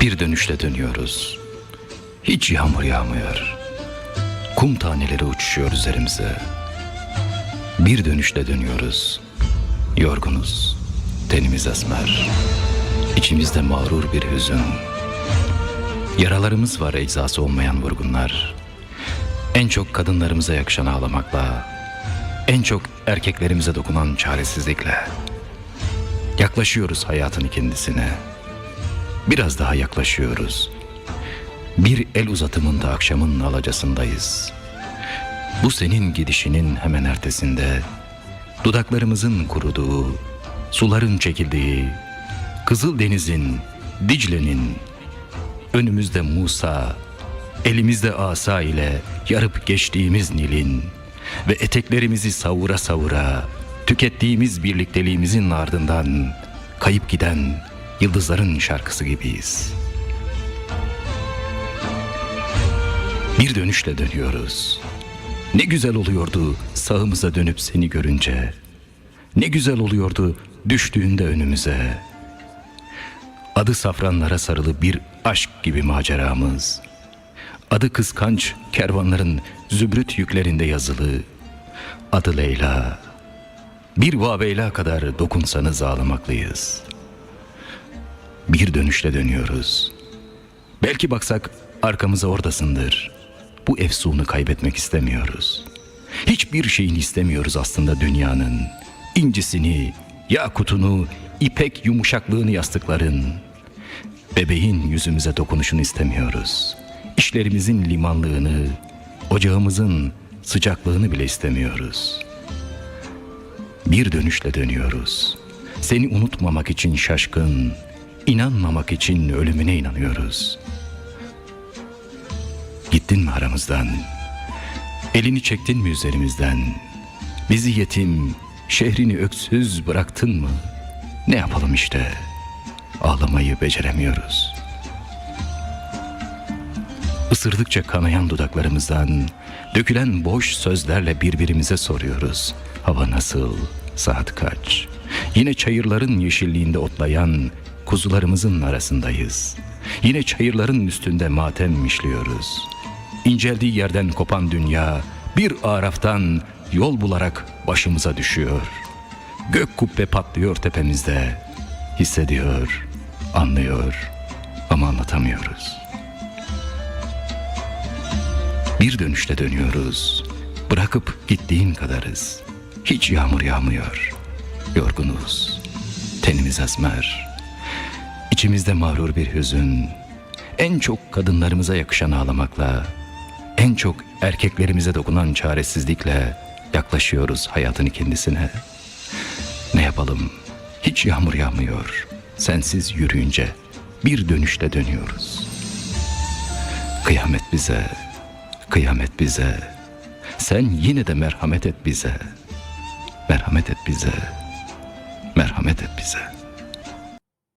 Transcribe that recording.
Bir dönüşle dönüyoruz. Hiç yağmur yağmıyor. Kum taneleri uçuşuyor üzerimize. Bir dönüşle dönüyoruz. Yorgunuz. Tenimiz esmer. İçimizde mağrur bir hüzün. Yaralarımız var eczası olmayan vurgunlar. En çok kadınlarımıza yakışan ağlamakla, en çok erkeklerimize dokunan çaresizlikle. Yaklaşıyoruz hayatın kendisine. Biraz daha yaklaşıyoruz. Bir el uzatımında akşamın alacasındayız. Bu senin gidişinin hemen ertesinde dudaklarımızın kuruduğu, suların çekildiği, Kızıl Deniz'in, Dicle'nin, önümüzde Musa, elimizde asa ile yarıp geçtiğimiz Nil'in ve eteklerimizi savura savura tükettiğimiz birlikteliğimizin ardından kayıp giden yıldızların şarkısı gibiyiz. Bir dönüşle dönüyoruz. Ne güzel oluyordu sağımıza dönüp seni görünce. Ne güzel oluyordu düştüğünde önümüze. Adı safranlara sarılı bir aşk gibi maceramız. Adı kıskanç kervanların zübrüt yüklerinde yazılı. Adı Leyla. Bir vaveyla kadar dokunsanız ağlamaklıyız. Bir dönüşle dönüyoruz. Belki baksak arkamıza oradasındır. Bu efsunu kaybetmek istemiyoruz. Hiçbir şeyini istemiyoruz aslında dünyanın. İncisini, yakutunu, ipek yumuşaklığını yastıkların. Bebeğin yüzümüze dokunuşunu istemiyoruz. İşlerimizin limanlığını, ocağımızın sıcaklığını bile istemiyoruz. Bir dönüşle dönüyoruz. Seni unutmamak için şaşkın, inanmamak için ölümüne inanıyoruz. Gittin mi aramızdan? Elini çektin mi üzerimizden? Bizi yetim, şehrini öksüz bıraktın mı? Ne yapalım işte? Ağlamayı beceremiyoruz. Isırdıkça kanayan dudaklarımızdan dökülen boş sözlerle birbirimize soruyoruz. Hava nasıl? Saat kaç? Yine çayırların yeşilliğinde otlayan kuzularımızın arasındayız. Yine çayırların üstünde matem işliyoruz. İnceldiği yerden kopan dünya bir araftan yol bularak başımıza düşüyor. Gök kubbe patlıyor tepemizde. Hissediyor, anlıyor ama anlatamıyoruz. Bir dönüşte dönüyoruz. Bırakıp gittiğin kadarız. Hiç yağmur yağmıyor. Yorgunuz. Tenimiz esmer. İçimizde mağrur bir hüzün. En çok kadınlarımıza yakışan ağlamakla, en çok erkeklerimize dokunan çaresizlikle yaklaşıyoruz hayatın kendisine. Ne yapalım? Hiç yağmur yağmıyor. Sensiz yürüyünce bir dönüşle dönüyoruz. Kıyamet bize, kıyamet bize. Sen yine de merhamet et bize. Merhamet et bize. Merhamet et bize.